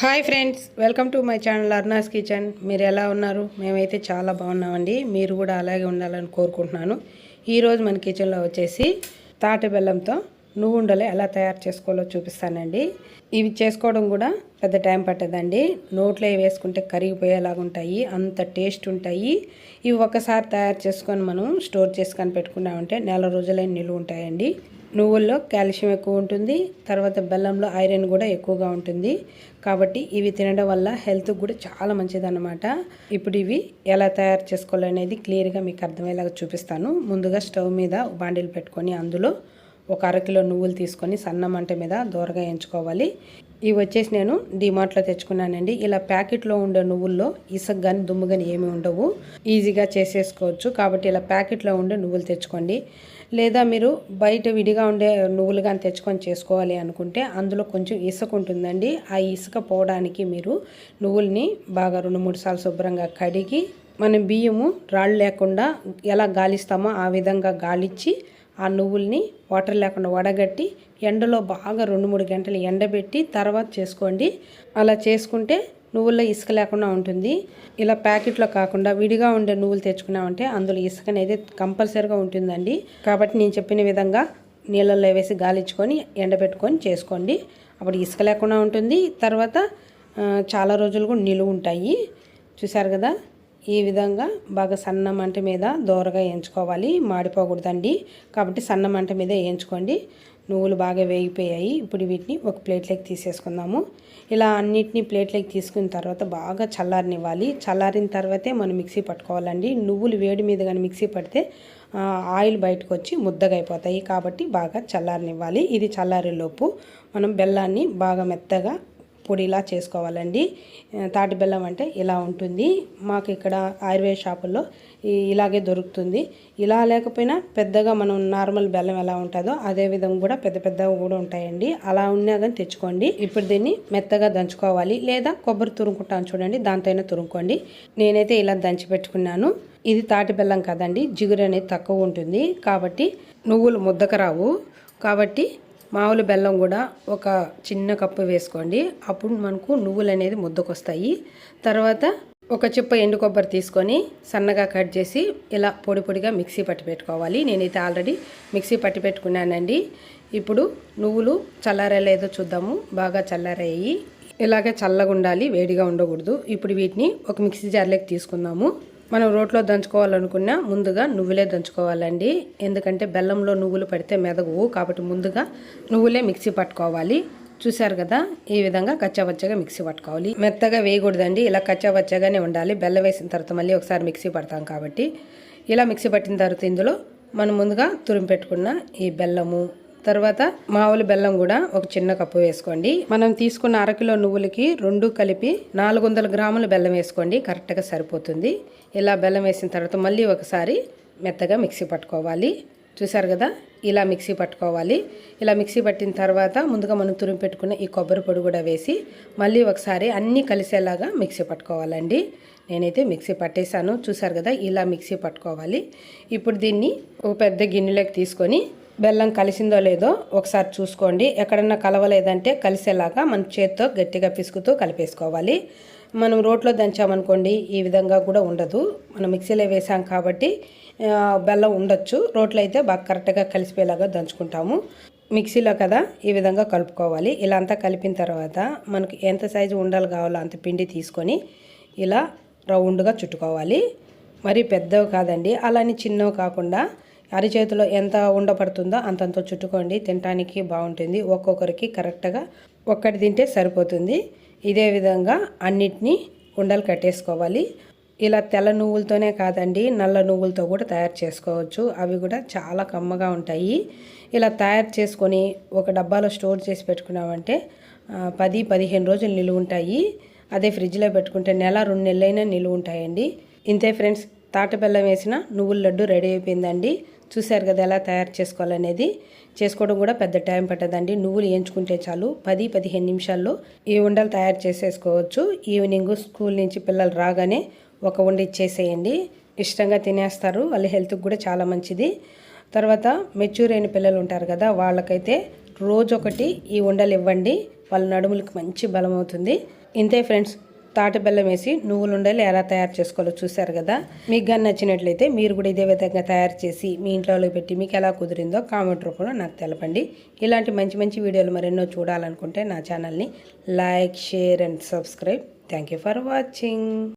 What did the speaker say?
Hi friends welcome to my channel అర్నాస్ kitchen. మీరు ఎలా ఉన్నారు? మేమైతే చాలా బాగున్నామండి. మీరు కూడా అలాగే ఉండాలని కోరుకుంటున్నాను. ఈరోజు మన కిచెన్లో వచ్చేసి తాటి బెల్లంతో నువ్వుండలు ఎలా తయారు చేసుకోవాలో చూపిస్తానండి. ఇవి చేసుకోవడం కూడా పెద్ద టైం పట్టదండి. నోట్లో వేసుకుంటే కరిగిపోయేలాగా ఉంటాయి అంత టేస్ట్ ఉంటాయి. ఇవి ఒకసారి తయారు చేసుకొని మనం స్టోర్ చేసుకొని పెట్టుకున్నామంటే నెల రోజులైన నిలువ ఉంటాయండి. నువ్వుల్లో కాల్షియం ఎక్కువ ఉంటుంది. తర్వాత బెల్లంలో ఐరన్ కూడా ఎక్కువగా ఉంటుంది. కాబట్టి ఇవి తినడం వల్ల హెల్త్ కూడా చాలా మంచిదన్నమాట. ఇప్పుడు ఇవి ఎలా తయారు చేసుకోవాలనేది క్లియర్గా మీకు అర్థమయ్యేలాగా చూపిస్తాను. ముందుగా స్టవ్ మీద బాండీలు పెట్టుకొని అందులో ఒక అరకిలో నువ్వులు తీసుకొని సన్న మంట మీద దూరగా ఎంచుకోవాలి. ఇవి వచ్చేసి నేను డిమార్ట్లో తెచ్చుకున్నానండి. ఇలా ప్యాకెట్లో ఉండే నువ్వుల్లో ఇసుక కానీ దుమ్ము కానీ ఏమి ఉండవు. ఈజీగా చేసేసుకోవచ్చు. కాబట్టి ఇలా ప్యాకెట్లో ఉండే నువ్వులు తెచ్చుకోండి. లేదా మీరు బయట విడిగా ఉండే నువ్వులు కానీ తెచ్చుకొని చేసుకోవాలి అనుకుంటే అందులో కొంచెం ఇసుక ఉంటుందండి. ఆ ఇసుక పోవడానికి మీరు నువ్వుల్ని బాగా రెండు మూడు సార్లు శుభ్రంగా కడిగి మనం బియ్యము రాళ్ళు లేకుండా ఎలా గాలిస్తామో ఆ విధంగా గాలిచ్చి ఆ నువ్వుల్ని వాటర్ లేకుండా వడగట్టి ఎండలో బాగా రెండు మూడు గంటలు ఎండబెట్టి తర్వాత చేసుకోండి. అలా చేసుకుంటే నువ్వుల్లో ఇసుక లేకుండా ఉంటుంది. ఇలా ప్యాకెట్లో కాకుండా విడిగా ఉండే నువ్వులు తెచ్చుకున్నామంటే అందులో ఇసుక అనేది కంపల్సరీగా ఉంటుందండి. కాబట్టి నేను చెప్పిన విధంగా నీళ్ళల్లో వేసి గాలించుకొని ఎండబెట్టుకొని చేసుకోండి. అప్పుడు ఇసుక లేకుండా ఉంటుంది. తర్వాత చాలా రోజులు కూడా నిలువ ఉంటాయి. చూసారు కదా? ఈ విధంగా బాగా సన్న మంట మీద దోరగా వేయించుకోవాలి. మాడిపోకూడదండి. కాబట్టి సన్న మంట మీద వేయించుకోండి. నువ్వులు బాగా వేగిపోయాయి. ఇప్పుడు వీటిని ఒక ప్లేట్లోకి తీసేసుకుందాము. ఇలా అన్నిటినీ ప్లేట్లోకి తీసుకున్న తర్వాత బాగా చల్లారనివ్వాలి. చల్లారిన తర్వాతే మనం మిక్సీ పట్టుకోవాలండి. నువ్వులు వేడి మీద కానీ మిక్సీ పడితే ఆయిల్ బయటకు వచ్చి ముద్దగా అయిపోతాయి. కాబట్టి బాగా చల్లారనివ్వాలి. ఇది చల్లారేలోపు మనం బెల్లాన్ని బాగా మెత్తగా పొడిలా చేసుకోవాలండి. తాటి బెల్లం అంటే ఇలా ఉంటుంది. మాకు ఇక్కడ ఆయుర్వేద షాపుల్లో ఇలాగే దొరుకుతుంది. ఇలా లేకపోయినా పెద్దగా మనం నార్మల్ బెల్లం ఎలా ఉంటుందో అదే విధంగా కూడా పెద్ద పెద్దగా కూడా ఉంటాయండి. అలా ఉన్నా కానీ తెచ్చుకోండి. ఇప్పుడు దీన్ని మెత్తగా దంచుకోవాలి. లేదా కొబ్బరి తురుముకుంటాను చూడండి. దాంతో అయినా తురుముకోండి. నేనైతే ఇలా దంచి పెట్టుకున్నాను. ఇది తాటి బెల్లం కదండి. జిగురు అనేది తక్కువ ఉంటుంది. కాబట్టి నువ్వులు ముద్దకు రావు. కాబట్టి మామూలు బెల్లం కూడా ఒక చిన్న కప్పు వేసుకోండి. అప్పుడు మనకు నువ్వులు అనేది ముద్దకొస్తాయి. తర్వాత ఒక చిప్ప ఎండు కొబ్బరి తీసుకొని సన్నగా కట్ చేసి ఇలా పొడి పొడిగా మిక్సీ పట్టి పెట్టుకోవాలి. నేనైతే ఆల్రెడీ మిక్సీ పట్టి పెట్టుకున్నానండి. ఇప్పుడు నువ్వులు చల్లారేలేదో చూద్దాము. బాగా చల్లారయ్యి ఇలాగే చల్లగా ఉండాలి వేడిగా ఉండకూడదు. ఇప్పుడు వీటిని ఒక మిక్సీ జార్లోకి తీసుకుందాము. మనం రోట్లో దంచుకోవాలనుకున్నా ముందుగా నువ్వులే దంచుకోవాలండి. ఎందుకంటే బెల్లంలో నువ్వులు పడితే మెదగవు. కాబట్టి ముందుగా నువ్వులే మిక్సీ పట్టుకోవాలి. చూశారు కదా? ఈ విధంగా కచ్చాబచ్చగా మిక్సీ పట్టుకోవాలి. మెత్తగా వేయకూడదండి. ఇలా కచ్చాబచ్చగానే ఉండాలి. బెల్లం వేసిన తర్వాత మళ్ళీ ఒకసారి మిక్సీ పడతాం కాబట్టి. ఇలా మిక్సీ పట్టిన తర్వాత ఇందులో మనం ముందుగా తురిమి పెట్టుకున్న ఈ బెల్లము తర్వాత మామూలు బెల్లం కూడా ఒక చిన్న కప్పు వేసుకోండి. మనం తీసుకున్న అరకిలో నువ్వులకి రెండు కలిపి నాలుగు వందల గ్రాముల బెల్లం వేసుకోండి. కరెక్ట్గా సరిపోతుంది. ఇలా బెల్లం వేసిన తర్వాత మళ్ళీ ఒకసారి మెత్తగా మిక్సీ పట్టుకోవాలి. చూసారు కదా? ఇలా మిక్సీ పట్టుకోవాలి. ఇలా మిక్సీ పట్టిన తర్వాత ముందుగా మనం తురిమి పెట్టుకున్న ఈ కొబ్బరి పొడి కూడా వేసి మళ్ళీ ఒకసారి అన్నీ కలిసేలాగా మిక్సీ పట్టుకోవాలండి. నేనైతే మిక్సీ పట్టేశాను. చూసారు కదా? ఇలా మిక్సీ పట్టుకోవాలి. ఇప్పుడు దీన్ని ఒక పెద్ద గిన్నెలోకి తీసుకొని బెల్లం కలిసిందో లేదో ఒకసారి చూసుకోండి. ఎక్కడన్నా కలవలేదంటే కలిసేలాగా మన చేత్తో గట్టిగా పిసుకుతూ కలిపేసుకోవాలి. మనం రోట్లో దంచామనుకోండి ఈ విధంగా కూడా ఉండదు. మనం మిక్సీలో వేసాం కాబట్టి బెల్లం ఉండొచ్చు. రోట్లో అయితే బాగా కరెక్ట్గా కలిసిపోయేలాగా దంచుకుంటాము. మిక్సీలో కదా ఈ విధంగా కలుపుకోవాలి. ఇలా అంతా కలిపిన తర్వాత మనకి ఎంత సైజు ఉండాలి కావాలో అంత పిండి తీసుకొని ఇలా రౌండ్గా చుట్టుకోవాలి. మరి పెద్దవి కాదండి. అలానే చిన్నవి కాకుండా అరిచేతిలో ఎంత ఉండబడుతుందో అంతంత చుట్టుకోండి. తినడానికి బాగుంటుంది. ఒక్కొక్కరికి కరెక్ట్గా ఒక్కటి తింటే సరిపోతుంది. ఇదే విధంగా అన్నిటినీ ఉండలు కట్టేసుకోవాలి. ఇలా తెల్ల నువ్వులతోనే కాదండి నల్ల నువ్వులతో కూడా తయారు చేసుకోవచ్చు. అవి కూడా చాలా కమ్మగా ఉంటాయి. ఇలా తయారు చేసుకొని ఒక డబ్బాలో స్టోర్ చేసి పెట్టుకున్నామంటే పది పదిహేను రోజులు నిలువ ఉంటాయి. అదే ఫ్రిడ్జ్లో పెట్టుకుంటే నెల రెండు నెలలైనా నిలువ ఉంటాయండి. ఇంతే ఫ్రెండ్స్ తాటబెల్లం వేసిన నువ్వుల లడ్డు రెడీ అయిపోయిందండి. చూశారు కదా ఎలా తయారు చేసుకోవాలనేది. చేసుకోవడం కూడా పెద్ద టైం పట్టదండి. నువ్వులు వేయించుకుంటే చాలు. పది పదిహేను నిమిషాల్లో ఈ ఉండలు తయారు చేసేసుకోవచ్చు. ఈవినింగ్ స్కూల్ నుంచి పిల్లలు రాగానే ఒక ఉండి ఇచ్చేసేయండి. ఇష్టంగా తినేస్తారు. వాళ్ళ హెల్త్కి కూడా చాలా మంచిది. తర్వాత మెచ్యూర్ అయిన పిల్లలు ఉంటారు కదా వాళ్ళకైతే రోజు ఒకటి ఈ ఉండలు ఇవ్వండి. వాళ్ళ నడుములకు మంచి బలం అవుతుంది ఇంతే ఫ్రెండ్స్. తాటి బెల్లం వేసి నువ్వులుండలు ఎలా తయారు చేసుకోవాలో చూశారు కదా? మీకు కానీ నచ్చినట్లయితే మీరు కూడా ఇదే విధంగా తయారు చేసి మీ ఇంట్లో పెట్టి మీకు ఎలా కుదిరిందో కామెంట్ రూపంలో నాకు తెలపండి. ఇలాంటి మంచి మంచి వీడియోలు మరెన్నో చూడాలనుకుంటే నా ఛానల్ని like share and subscribe. Thank you for watching.